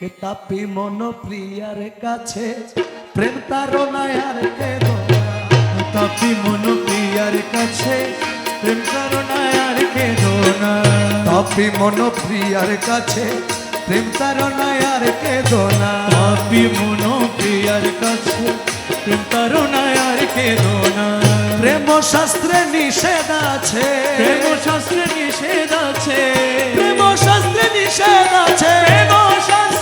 তাপি মন প্রিয়ার কাছে প্রেম তারনায় আর কেঁদো না। তাপি মন প্রিয়ার কাছে প্রেম করুণায় আর কেঁদো না? তাপি মন প্রিয়ার কাছে প্রেম তারনায় আর কেঁদো না? তাপি মন প্রিয়ার কাছে প্রেম করুণায় আর কেঁদো না? প্রেম শাস্ত্রে নিষেধ আছে। প্রেম শাস্ত্রে নিষেধ আছে। প্রেম শাস্ত্রে নিষেধ আছে। প্রেম শাস্ত্রে নিষেধ আছে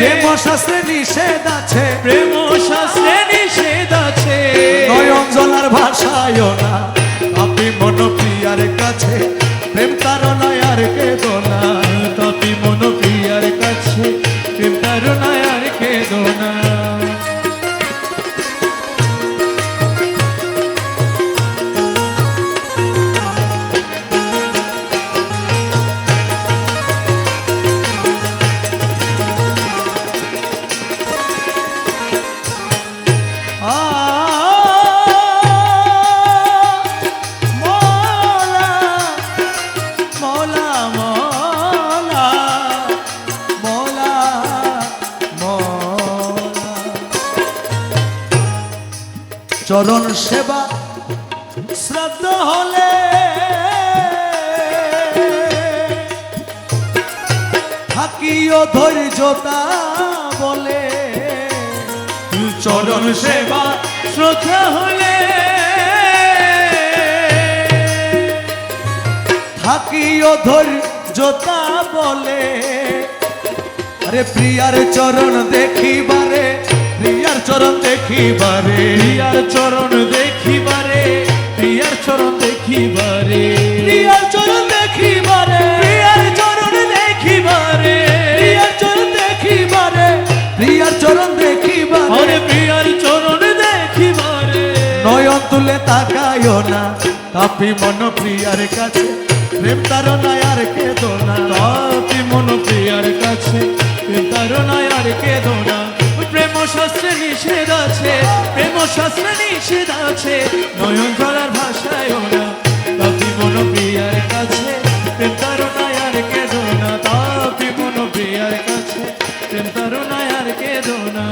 প্রেম শাস্ত্রে নিষেধ আছে। প্রেম শাস্ত্রে নিষেধ আছে। নয়ন জলার ভাষায় না। আপনি মন প্রিয়ার কাছে প্রেম তারনায় আর কেঁদো চরণ সেবা, শ্রদ্ধ হলে। থাকিও ধৈর্যতা বলে। চরণ সেবা, শ্রদ্ধা হলে। থাকিও ধৈর্যতা বলে। আরে প্রিয়ার চরণ দেখিবারে প্রিয়ার চরণ দেখিবারে। প্রিয়ার চরণ দেখিবারে। প্রিয়ার চরণ দেখিবারে। প্রিয়ার চরণ দেখিবারে। প্রিয়ার চরণ দেখিবারে। প্রিয়ার চরণ দেখিবারে। প্রিয়ার চরণ দেখিবারে। ওরে প্রিয়ার চরণ দেখিবারে। নয়ন তুলে তাকায় না। কাপি মন প্রিয়ার কাছে। প্রেম তার আর কেদো না। তাপি মন প্রিয়ার কাছে। প্রেম তার নয় আর কেঁদো না। শাস্ত্রে নিষেধ আছে প্রেম শাস্ত্রে নিষেধ আছে। নয়ন জলার ভাষায় না তাপি মন প্রিয়ার কাছে। প্রেম তার নয় আর কেঁদো না তাপি মন প্রিয়ার কাছে। প্রেম তার নয় আর কেঁদো না।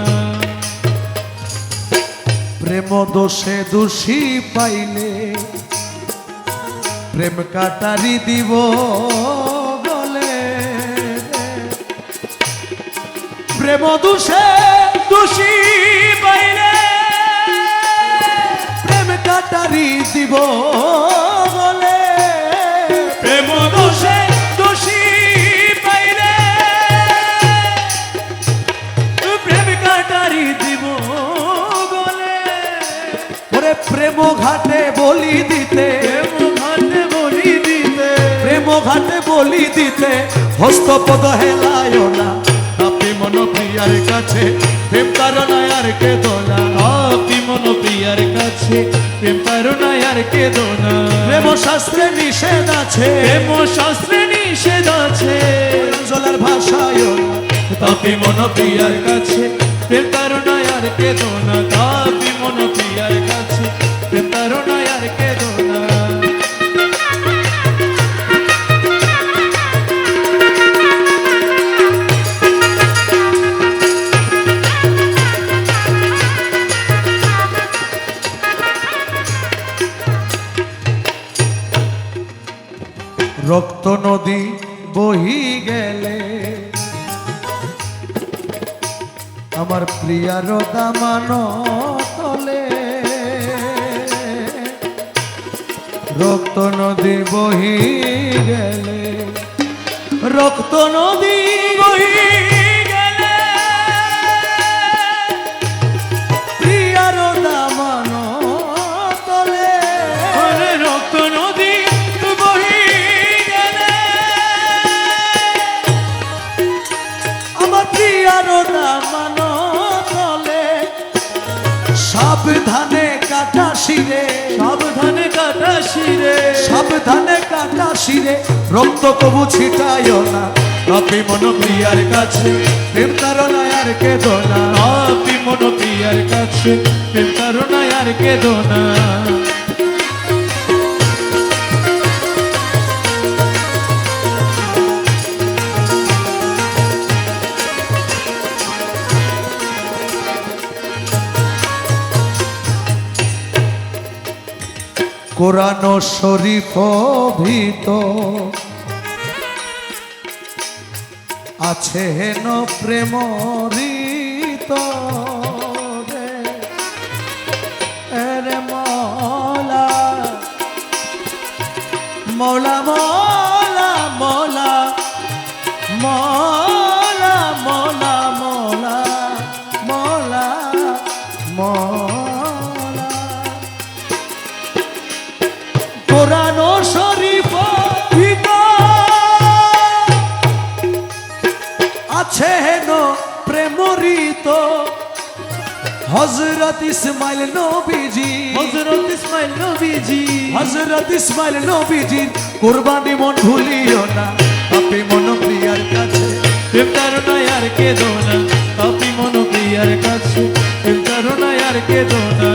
প্রেম দোষে দোষী পাইলে প্রেম কাটারি দিব বলে। প্রেম দোষে দোষী পাইলে প্রেম কাটারি দিব বলে। প্রেম দোষে দোষী পাইলে প্রেম কাটারি দিব বলে। ওরে প্রেম ঘাটে বলি দিতে। ঘাটে বলি দিতে। প্রেম ঘাটে বলি দিতে। হস্তপদ হেলায় না আপনি মন প্রিয়ার কাছে প্রেম না আর কে দোলা অপি মন প্রিয়ার কাছে। প্রেম আর কে দোনা প্রেম শাস্ত্রে নিষেধ আছে। প্রেম শাস্ত্রে নিষেধ আছে। জলার ভাষায় তাপি মন প্রিয়ার কাছে। প্রেম না আর কে দোনা তাপি মন প্রিয়ার দামান তলে। রক্ত নদী বহি গেলে। রক্ত নদী শিরে। সাবধানে কাটা শিরে। সাবধানে কাটা শিরে। রক্ত কবু ছিটায় না। আপি মন প্রিয়ার কাছে। প্রেম তারনায় আর কে দোনা আপনি মন প্রিয়ার কাছে। প্রেম করুণা আর কে দোনা কোরআন শরীফ ভীত আছে হেন প্রেম রীত মৌলা মৌলা হজরত ইসমাইল নবীজি। হজরত ইসমাইল নবীজি। হজরত ইসমাইল নবীজির কোরবানি মন ভুলিও না। আপনি মন প্রিয়ার কাছে প্রেম তারনায় আর কে দোনা আপনি মন প্রিয়ার কাছে প্রেম তারনায় আর কে দোনা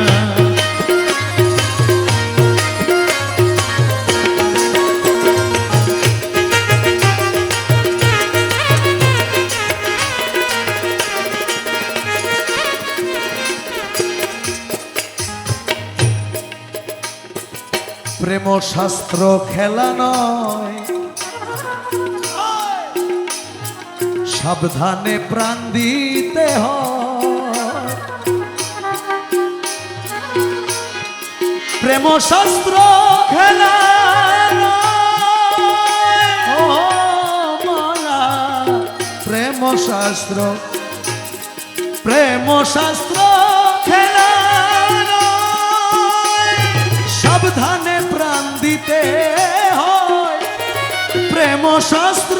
শাস্ত্র খেলা নয় সাবধানে প্রাণ দিতে প্রেম শাস্ত্র খেলা প্রেম শাস্ত্র প্রেম শাস্ত্র খেলা। সাবধানে দিতে হয়। প্রেম শাস্ত্র।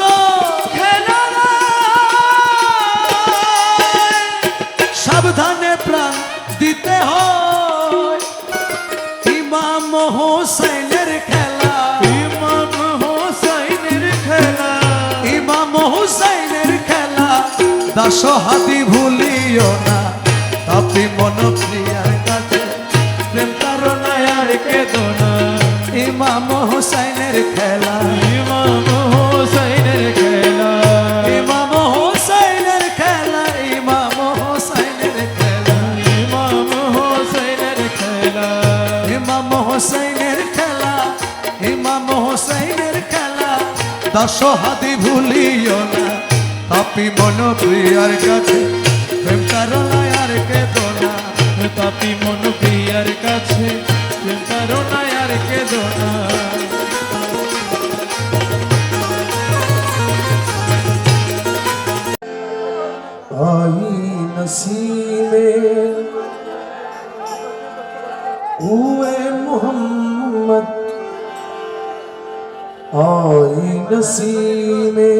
সাবধানে প্রাণ দিতে হয়। ইমাম হোসেনের খেলা। ইমাম হোসাইনের খেলা। ইমাম হুসাইনের খেলা। দাস হাতি ভুলিও না। তাপি মন ইমাম হুসাইনের খেলা। ইমাম হোসাইনের খেলা। ইমাম হুসাইনের খেলা ইমাম হুসাইনের খেলা। ইমাম হোসাইনের খেলা। ইমাম হুসাইনের খেলা ইমাম হুসাইনের খেলা। দাস হাতি ভুলিও না তাপি মন প্রিয়ার কাছে প্রেম তারনায় আর কে দোনা পাপি हुए मोहम्मद आई नसीमे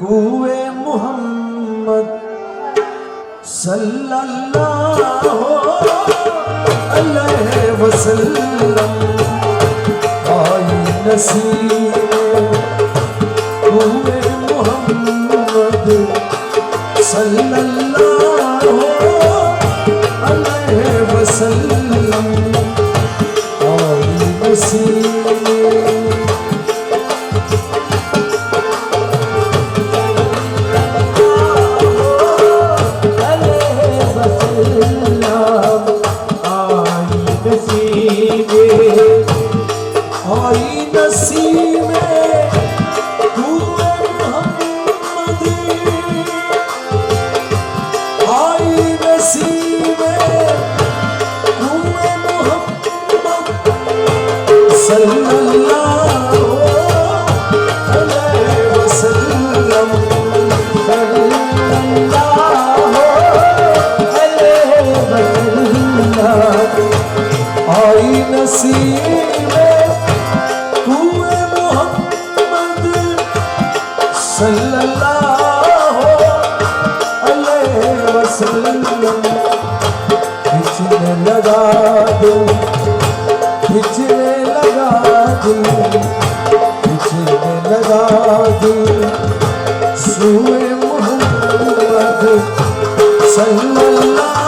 हुए मोहम्मद सल्लल्लाहु अलैहि वसल्लम आई नसीमे हुए मोहम्मद सल्लल्लाहु sim محمد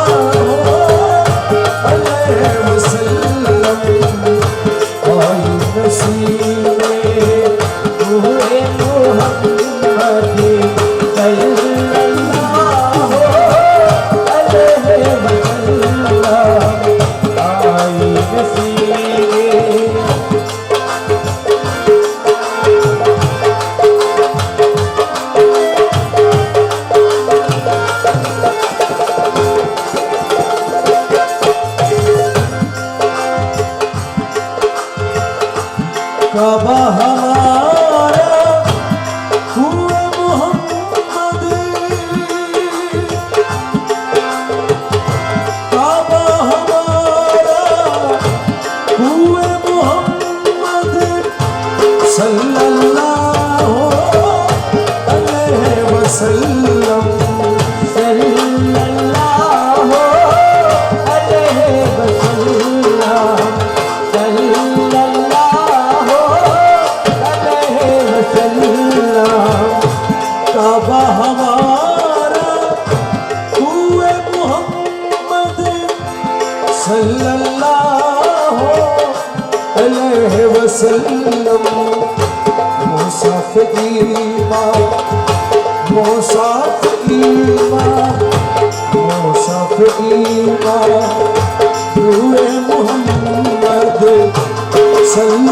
Marcelo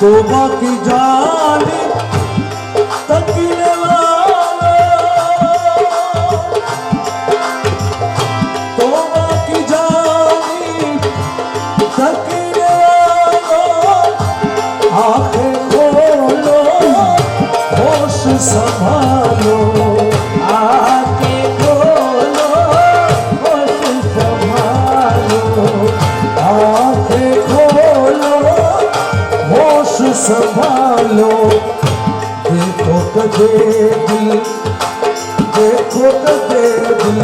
তোমাকে যা संभालो देखो कदे दिल देखो कदे दिल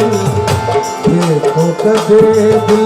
देखो कदे दिल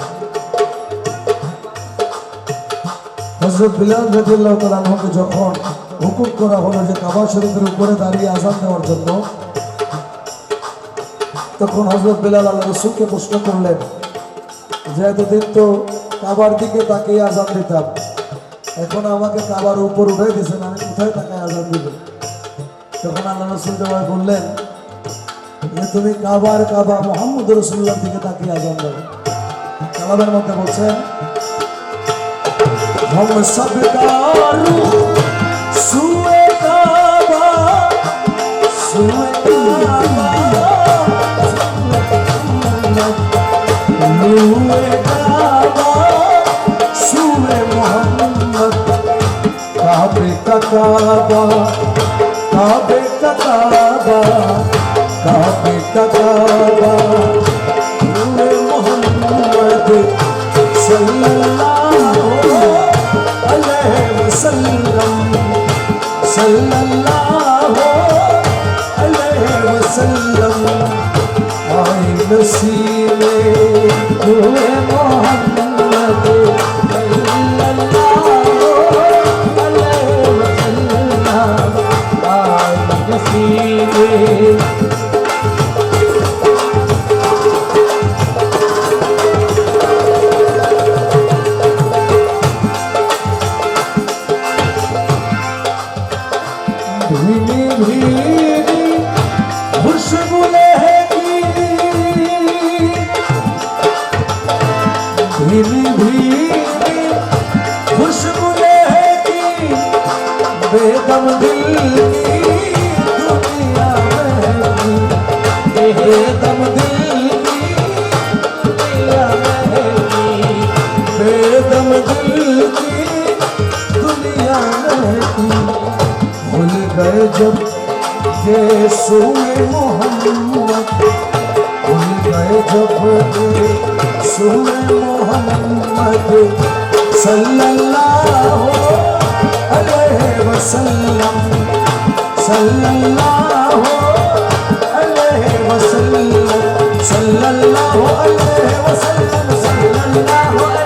হজরত বিলাল রাজিয়াল্লাহ তালাহকে যখন হুকুম করা হলো যে কাবা শরীফের উপরে দাঁড়িয়ে আজান দেওয়ার জন্য, তখন হজরত বিলাল আল্লাহ রসুলকে প্রশ্ন করলেন, যে এতদিন তো কাবার দিকে তাকিয়ে আজান দিতাম, এখন আমাকে কাবার উপর উঠে দিয়েছেন, আমি কোথায় তাকায় আজান দিব? তখন আল্লাহ রসুল জবাই বললেন যে তুমি কাবার কাবা মোহাম্মদ রসুল্লার দিকে তাকিয়ে আজান দেবে কালামের মধ্যে বলছেন हम सबका रुख सुए काबा सुए काबा सुए काबा सुए मोहम्मद काबे का काबा काबे का काबा काबे हुए रसूल मोहम्मद सल्लल्लाहु अलैहि वसल्लम सल्लल्लाहु अलैहि वसल्लम सल्लल्लाहु अलैहि वसल्लम सल्लल्लाहु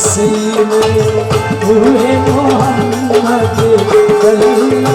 नसीब रूहे मोहम्मद कलीम